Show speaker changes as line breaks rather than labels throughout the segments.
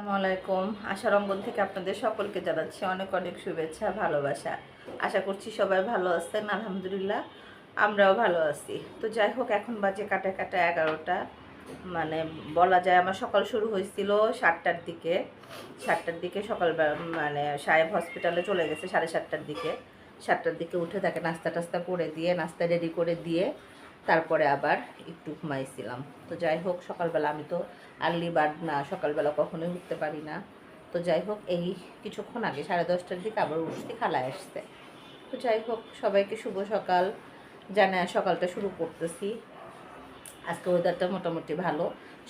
আসসালামু আলাইকুম। আশার অঙ্গন থেকে আপনাদের সকলকে জানাচ্ছি অনেক অনেক শুভেচ্ছা, ভালোবাসা। আশা করছি সবাই ভালো আছেন, আলহামদুলিল্লাহ। আমরাও ভালো আছি। তো যাই হোক, এখন বাজে কাটা কাটা এগারোটা। মানে বলা যায় আমার সকাল শুরু হয়েছিল সাতটার দিকে। সাতটার দিকে সকাল মানে সাহেব হসপিটালে চলে গেছে সাড়ে সাতটার দিকে। সাতটার দিকে উঠে তাকে নাস্তা টাস্তা করে দিয়ে, নাস্তা রেডি করে দিয়ে তারপরে আবার একটু ঘুমাইছিলাম। তো যাই হোক, সকালবেলা আমি তো আর্লি বার্ড না, সকালবেলা কখনোই উঠতে পারি না। তো যাই হোক, এই কিছুক্ষণ আগে সাড়ে দশটার দিকে আবার উঠতে খালায় আসছে। তো যাই হোক, সবাইকে শুভ সকাল। জানায় সকালটা শুরু করতেছি। আজকে ওয়েদারটা মোটামুটি ভালো।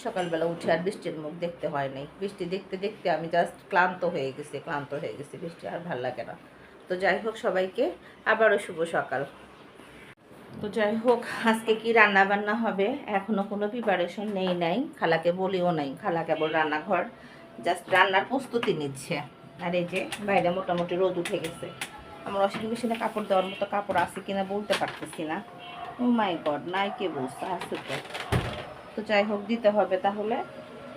সকালবেলা উঠে আর বৃষ্টির মুখ দেখতে হয় নাই। বৃষ্টি দেখতে দেখতে আমি জাস্ট ক্লান্ত হয়ে গেছি, ক্লান্ত হয়ে গেছি। বৃষ্টি আর ভালো লাগে না। তো যাই হোক, সবাইকে আবারও শুভ সকাল। তো যাই হোক, আজকে কি রান্না বান্না হবে? এখনও কোনো প্রিপারেশন নেই নাই। খালাকে বলিও নাই, খালা কেবল রান্নাঘর জাস্ট রান্নার প্রস্তুতি নিচ্ছে। আর এই যে বাইরে মোটামুটি রোদ উঠে গেছে। আমার ওয়াশিং মেশিনে কাপড় দেওয়ার মতো কাপড় আছে কিনা বলতে পারতেছি না। ও মাই গড নাই কে বলছে, আছে তো। তো যাই হোক, দিতে হবে তাহলে।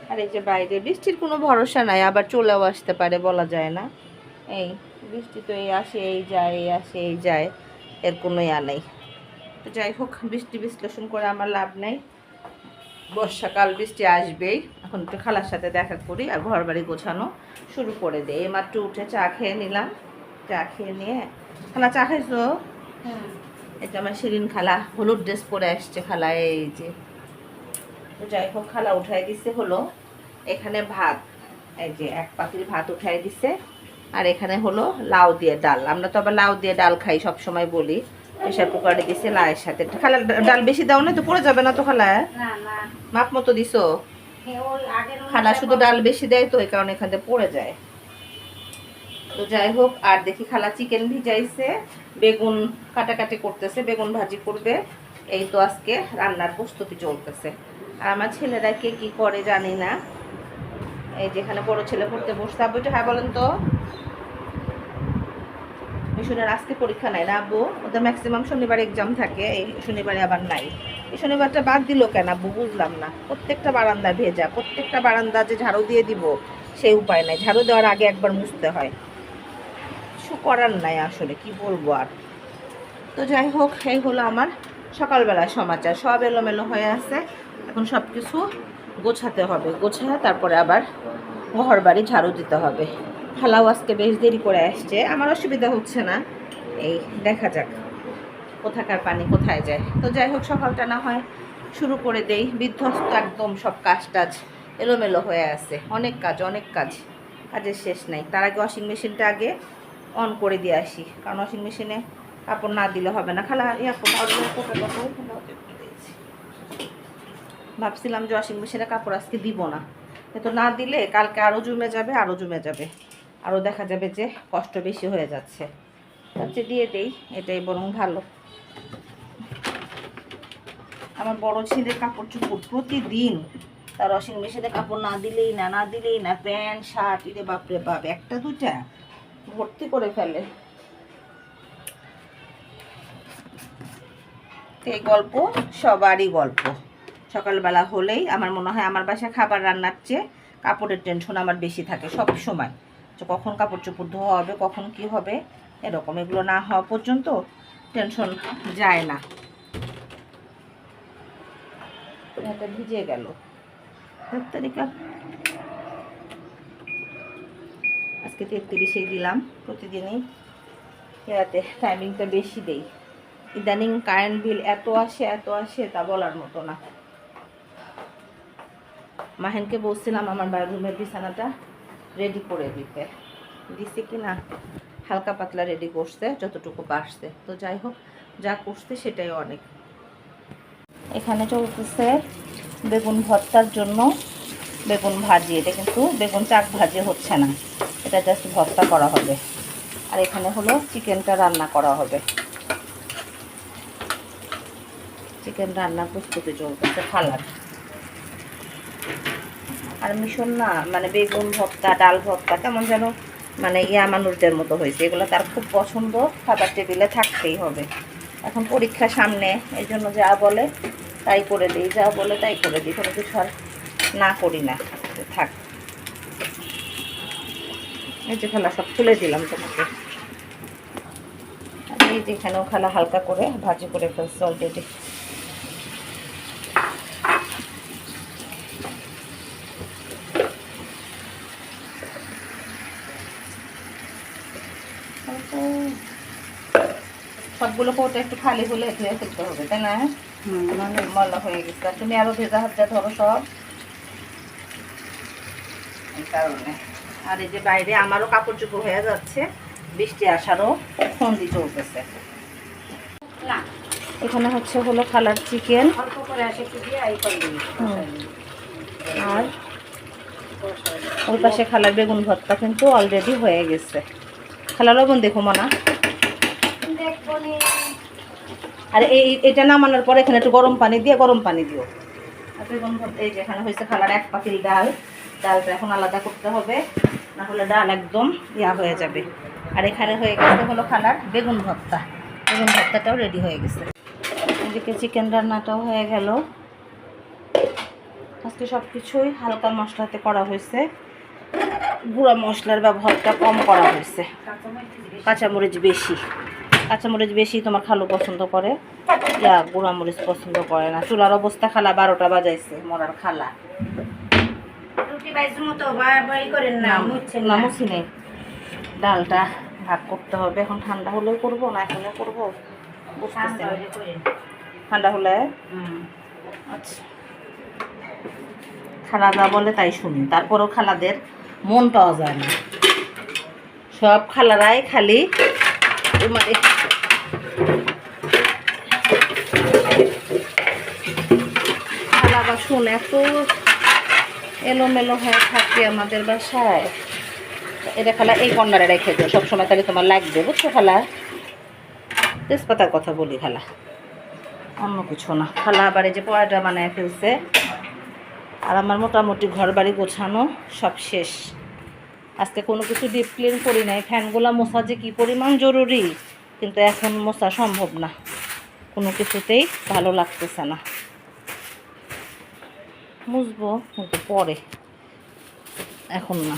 আর এই যে বাইরে, বৃষ্টির কোনো ভরসা নাই, আবার চলেও আসতে পারে বলা যায় না। এই, বৃষ্টি তো এই আসে, এই যায়, এই আসে, এই যায়, এর কোনো ইয়া নেই। তো যাই হোক বৃষ্টি বিশ্লেষণ করে আমার লাভ নেই। বর্ষাকাল বৃষ্টি আসবেই। এখন একটু খালার সাথে দেখা করি আর ঘর বাড়ি গোছানো শুরু করে দেয় এইমাত্র উঠে চা খেয়ে নিলাম। চা খেয়ে নিয়ে খালা চা খাইছো? এটা আমার শিরিন খালা হলুদ ড্রেস পরে আসছে খালা এই যে। তো যাই হোক খালা উঠাই দিছে হলো। এখানে ভাত এই যে এক পাতিল ভাত উঠাই দিছে। আর এখানে হলো লাউ দিয়ে ডাল। আমরা তো আবার লাউ দিয়ে ডাল খাই সব সময় বলি। প্রেশার কুকারে দিছে লাউয়ের সাথে। খালা ডাল বেশি দাও না তো পড়ে যাবে না তো খালা?
না না।
মাপ মতো দিছো? খালা শুধু ডাল বেশি দেয় তো এই কারণে এখান থেকে পড়ে যায়। তো যাই হোক আর দেখি খালা চিকেন ভিজাইছে বেগুন কাটাকাটি করতেছে বেগুন ভাজি করবে। এই তো আজকে রান্নার প্রস্তুতি চলতেছে। আর আমার ছেলেরা কে কি করে জানি না। এই যেখানে বড় ছেলে পড়তে বসতে একটু হ্যাঁ বলেন তো। মিশনের আজকে পরীক্ষা নাই না আব্বু? ওদের ম্যাক্সিমাম শনিবার এক্সাম থাকে, এই শনিবারে আবার নাই। এই শনিবারটা বাদ দিল কেন আব্বু? বুঝলাম না। প্রত্যেকটা বারান্দা ভেজা, প্রত্যেকটা বারান্দা যে ঝাড়ু দিয়ে দিব সেই উপায় নাই। ঝাড়ু দেওয়ার আগে একবার মুছতে হয়। কিছু করার নাই আসলে, কি বলব আর? তো যাই হোক, এই হলো আমার সকালবেলার সমাচার। সব এলোমেলো হয়ে আছে। এখন সব কিছু গোছাতে হবে। গোছা তারপরে আবার ঘর বাড়ি ঝাড়ু দিতে হবে। খালাও আজকে বেশ দেরি করে আসছে। আমার অসুবিধা হচ্ছে না। এই দেখা যাক কোথাকার পানি কোথায় যায়। তো যাই হোক, সকালটা না হয় শুরু করে দেই। বিধ্বস্ত একদম সব কাজ টাজ এলোমেলো হয়ে আছে। অনেক কাজ অনেক কাজ। কাজের শেষ নাই। তার আগে ওয়াশিং মেশিনটা আগে অন করে দিয়ে আসি। কারণ ওয়াশিং মেশিনে কাপড় না দিলে হবে না। খালা ইয়া ভাবছিলাম যে ওয়াশিং মেশিনে কাপড় আজকে দিব না। কিন্তু না দিলে কালকে আরও জমে যাবে আরও জমে যাবে। আরও দেখা যাবে যে কষ্ট বেশি হয়ে যাচ্ছে। হচ্ছে দিয়ে দেই, এটাই বরং ভালো। আমার বড় ছেলের কাপড় চোপড় প্রতিদিন তার ওয়াশিং মেশিনে কাপড় না দিলেই না না দিলেই না, প্যান্ট, শার্ট, ইরে বাপরে বাপ, একটা দুটা ভর্তি করে ফেলে। এই গল্প সবারই গল্প। সকালবেলা হলেই আমার মনে হয় আমার বাসায় খাবার রান্নার চেয়ে কাপড়ের টেনশন আমার বেশি থাকে সব সময় যে কখন কাপড় চোপড় ধোয়া হবে, কখন কি হবে, এরকম এগুলো না হওয়া পর্যন্ত টেনশন যায় না। এটা ভিজে গেল। আজকে তেত্রিশেই দিলাম প্রতিদিনই। রাতে টাইমিংটা বেশি দেই। ইদানিং কারেন্ট বিল এত আসে এত আসে তা বলার মতো না। মাহেনকে বলছিলাম আমার রুমের বিছানাটা। রেডি করে দিতে। দিছে কি না হালকা পাতলা রেডি করছে, যতটুকু পারছে তো যাই হোক, যা করছে সেটাই অনেক। এখানে চলতেছে বেগুন ভর্তার জন্য বেগুন ভাজি। এটা কিন্তু বেগুন চাক ভাজি হচ্ছে না। এটা জাস্ট ভর্তা করা হবে। আর এখানে হলো চিকেনটা রান্না করা হবে। চিকেন রান্না প্রস্তুতি চলতেছে, খালার। আর মিশন না মানে বেগুন ভর্তা, ডাল ভর্তা কেমন যেন মানে ইয়া মানুষদের মতো হয়েছে। এগুলো তার খুব পছন্দ, খাবার টেবিলে থাকতেই হবে। এখন পরীক্ষা সামনে, এই জন্য যা বলে তাই করে দিই, যা বলে তাই করে দিই, কোনো কিছু আর না করি না। থাক। এই যে খালা সব তুলে দিলাম তোমাকে। এই যেখানেও খালা হালকা করে ভাজি করে ফেলছে অলরেডি সবগুলো কোটা একটু খালি হলে ধুয়ে ফেলতে হবে তাই না? ময়লা হয়ে গেছে। তুমি আরও ভেজা হাতটা ধরো সব। এই কারণে। আর এই যে বাইরে আমারও কাপড় চোপড় হয়ে যাচ্ছে বৃষ্টি আসারও সন্ধি চলতেছে।
না।
এখানে হচ্ছে হলো খালার চিকেন। আর ওই পাশে খালার বেগুন ভর্তা কিন্তু অলরেডি হয়ে গেছে। খালা লবণ দেখো মানা
দেখব নি
আর এই, এটা নামানোর পরে এখানে একটু গরম পানি দিয়ে, গরম পানি দিও। এই যে এখানে হয়েছে খালার এক পাতিল ডাল। ডালটা এখন আলাদা করতে হবে, না হলে ডাল একদম ইয়া হয়ে যাবে। আর এখানে হয়ে গেছে হলো খালার বেগুন ভর্তা। বেগুন ভর্তাটাও রেডি হয়ে গেছে। এদিকে চিকেন রান্নাটাও হয়ে গেল। আজকে সব কিছুই হালকা মশলাতে করা হয়েছে। গুঁড়া মশলার ব্যবহারটা কম করা হয়েছে। কাঁচামরিচ বেশি। কাঁচামরিচ বেশি তোমার খালু পছন্দ করে। ইয়া গুঁড়া মরিচ পছন্দ করে না। চুলার অবস্থা খালা বারোটা বাজাইছে মরার খালা।
না
মুছি নেই। ডালটা ভাগ করতে হবে। এখন ঠান্ডা হলেও করব না এখনও করব।
ঠান্ডা হলে।
আচ্ছা। খালা যা বলে তাই শুনি। তারপরেও খালাদের মন পাওয়া যায় না। সব খালারাই খালি মানে শুন এত এলোমেলো হয়ে থাকে আমাদের বাসায়। এটা খালা এই কর্নারে রেখে দিও, সবসময় তাহলে তোমার লাগবে, বুঝছ খালা? তেজপাতার কথা বলি খালা। অন্য কিছু না। খালা আবার এই যে পড়াটা বানায় ফেলছে। আর আমার মোটামুটি ঘর বাড়ি গোছানো সব শেষ। আজকে কোনো কিছু ডিপ ক্লিন করি নাই। ফ্যানগুলো মোছা যে কী পরিমাণ জরুরি, কিন্তু এখন মোছা সম্ভব না। কোনো কিছুতেই ভালো লাগতেছে না। মুছবো কিন্তু পরে। এখন না।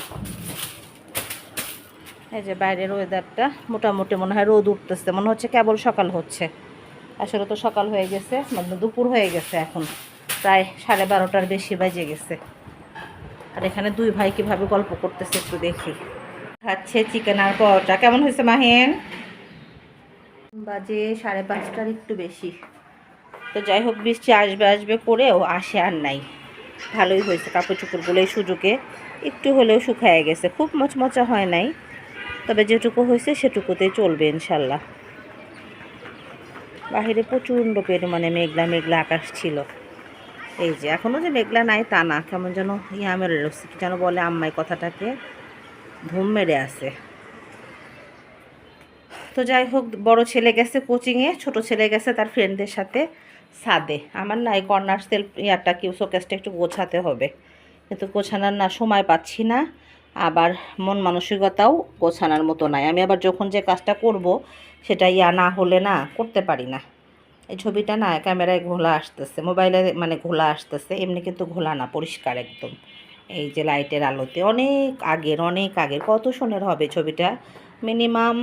এই যে বাইরের ওয়েদারটা মোটামুটি মনে হয় রোদ উঠতেছে, মনে হচ্ছে কেবল সকাল হচ্ছে। আসলে তো সকাল হয়ে গেছে মানে দুপুর হয়ে গেছে এখন। প্রায় সাড়ে বারোটার বেশি বাজে গেছে। আর এখানে দুই ভাই কীভাবে গল্প করতেছে একটু দেখি। খাচ্ছে চিকেন আর পরোটা। কেমন হয়েছে মাহেন? বাজে সাড়ে পাঁচটার একটু বেশি। তো যাই হোক, বৃষ্টি আসবে আসবে করেও আসে আর নাই। ভালোই হয়েছে কাপড় চোপড়গুলো এই সুযোগে। একটু হলেও শুকায় গেছে। খুব মচমচা হয় নাই। তবে যেটুকু হয়েছে সেটুকুতেই চলবে ইনশাল্লাহ। বাহিরে প্রচণ্ড পরিমাণে মেঘলা মেঘলা আকাশ ছিল। এই যে এখনও যে মেঘলা নাই তা না। কেমন যেন ইয়া মেরে কি যেন বলে আম্মাই কথাটাকে। ধুম মেরে আছে। তো যাই হোক, বড় ছেলে গেছে কোচিংয়ে, ছোট ছেলে গেছে তার ফ্রেন্ডদের সাথে। সাদে। আমার না এই কর্নার সেলফ ইয়ারটা কি শোকেসটা একটু গোছাতে হবে। কিন্তু গোছানোর না সময় পাচ্ছি না, আবার মন মানসিকতাও গোছানোর মতো নাই। আমি আবার যখন যে কাজটা করব, সেটা ইয়া না হলে না করতে পারি না। এই ছবিটা না ক্যামেরায় ঘোলা আসতেছে, মোবাইলে মানে ঘোলা আসতেছে, এমনি কিন্তু ঘোলা না, পরিষ্কার একদম। এই যে লাইটের আলোতে, অনেক আগের অনেক আগের, কত সনের হবে ছবিটা? মিনিমাম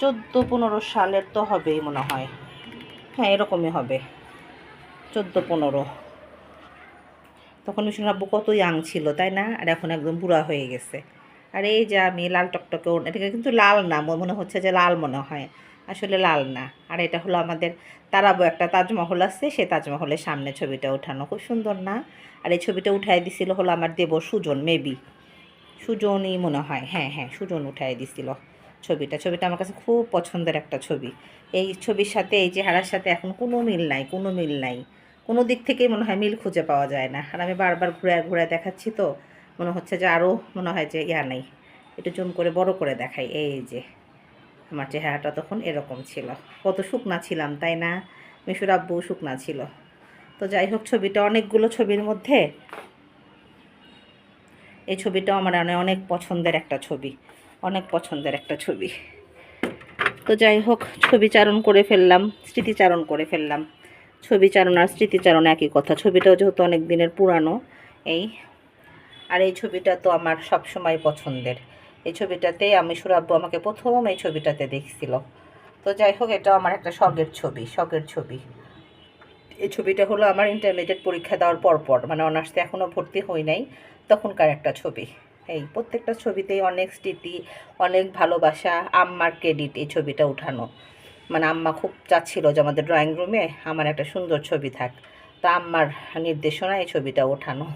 চোদ্দ, পনেরো সালের তো হবেই মনে হয় হ্যাঁ। এরকমই হবে। চোদ্দ, পনেরো। তখন মিশন আব্বু কত ইয়াং ছিল, তাই না? আর এখন একদম বুড়া হয়ে গেছে। আর এই যে আমি লাল টকটকে এটাকে কিন্তু লাল না মনে হচ্ছে যে লাল মনে হয়। আসলে লাল না। আর এটা হলো আমাদের তারাবো একটা তাজমহল আছে সে তাজমহলের সামনে ছবিটা ওঠানো। খুব সুন্দর না? আর এই ছবিটা উঠাই দিছিল হলো আমার দেব সুজন মেবি সুজনই মনে হয়। হ্যাঁ হ্যাঁ সুজন উঠাই দিছিল। ছবিটা। ছবিটা আমার কাছে খুব পছন্দের একটা ছবি। এই ছবির সাথে, এই চেহারার সাথে এখন কোনো মিল নাই, কোনো মিল নাই। কোনো দিক থেকেই মনে হয় মিল খুঁজে পাওয়া যায় না। আর আমি বারবার ঘুরে ঘুরে দেখাচ্ছি তো, মনে হচ্ছে যে আরও মনে হয় যে ইয়া নেই। একটু জুম করে, বড় করে দেখাই। এই যে, আমার চেহারাটা তখন এরকম ছিল। কত শুকনা ছিলাম, তাই না? মিশুর আব্বু শুকনা ছিল। তো যাই হোক, ছবিটা অনেকগুলো ছবির মধ্যে, এই ছবিটাও আমার অনে- অনেক পছন্দের একটা ছবি। অনেক পছন্দের একটা ছবি। তো যাই হোক ছবি চারণ করে ফেললাম, স্মৃতিচারণ করে ফেললাম। ছবি চারণ আর স্মৃতিচারণ একই কথা, ছবিটাও যেহেতু অনেক দিনের পুরানো, এই। আর এই ছবিটা তো আমার সব সময় পছন্দের। এই ছবিটাতে আমি সুরাব্বু আমাকে প্রথম এই ছবিটাতে দেখছিল। তো যাই হোক এটা আমার একটা শখের ছবি শখের ছবি। এই ছবিটা হলো আমার ইন্টারমিডিয়েট পরীক্ষা দেওয়ার পরপর মানে অনার্সে এখনও ভর্তি হই নাই, তখনকার একটা ছবি। এই প্রত্যেকটা ছবিতেই অনেক স্মৃতি, অনেক ভালোবাসা আম্মার ক্রেডিট এই ছবিটা উঠানো। মানে আম্মা খুব চাচ্ছিল যে আমাদের ড্রয়িং রুমে আমার একটা সুন্দর ছবি থাক। তা আম্মার নির্দেশনা এই ছবিটা ওঠানো।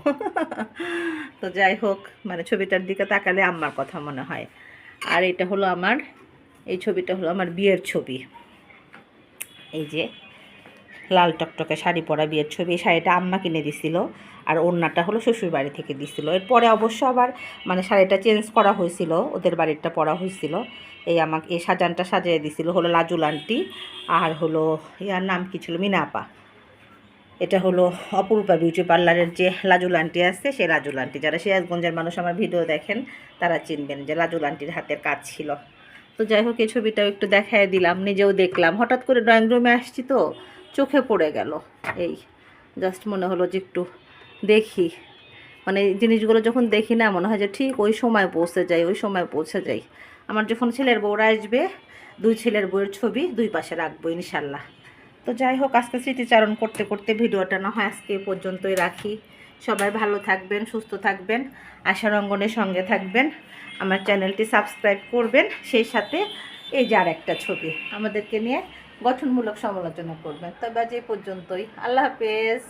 তো যাই হোক মানে ছবিটার দিকে তাকালে আম্মার কথা মনে হয়। আর এটা হলো আমার, এই ছবিটা হলো আমার বিয়ের ছবি। এই যে লাল টকটকে শাড়ি পরা বিয়ের ছবি, এই শাড়িটা আম্মা কিনে দিছিল আর ওড়নাটা হলো শ্বশুর বাড়ি থেকে দিছিল। এরপরে অবশ্য আবার মানে শাড়িটা চেঞ্জ করা হয়েছিল, ওদের বাড়িরটা পরা হয়েছিল। এই আমাকে, এই সাজানটা সাজিয়ে দিছিল, হলো লাজুল আন্টি আর হলো ইয়ার নাম কি ছিল? মিনাপা এটা হলো অপরূপা বিউটি পার্লারের যে লাজুল আন্টি আছে সেই লাজুল আন্টি। যারা সিরাজগঞ্জের মানুষ আমার ভিডিও দেখেন, তারা চিনবেন যে লাজুল আন্টির হাতের কাজ ছিল। তো যাই হোক, এই ছবিটাও একটু দেখায় দিলাম, নিজেও দেখলাম। হঠাৎ করে ড্রয়িং রুমে আসছি তো চোখে পড়ে গেল। এই জাস্ট মনে হলো যে একটু দেখি। মানে জিনিসগুলো যখন দেখি না, মনে হয় যে ঠিক ওই সময় পৌঁছে যাই, ওই সময় পৌঁছে যাই। আমার যখন ছেলের বউরা আসবে, দুই ছেলের বউয়ের ছবি দুই পাশে রাখব ইনশাল্লাহ তো যাই হোক, আজকে স্মৃতিচারণ করতে করতে ভিডিওটা না হয় আজকে পর্যন্তই রাখি। সবাই ভালো থাকবেন, সুস্থ থাকবেন, আশার অঙ্গনের সঙ্গে থাকবেন। আমার চ্যানেলটি সাবস্ক্রাইব করবেন, সেই সাথে এই যে আর একটা ছবি আমাদেরকে নিয়ে গঠনমূলক সমালোচনা করবেন। তবে আজ এই পর্যন্তই। আল্লাহ হাফেজ।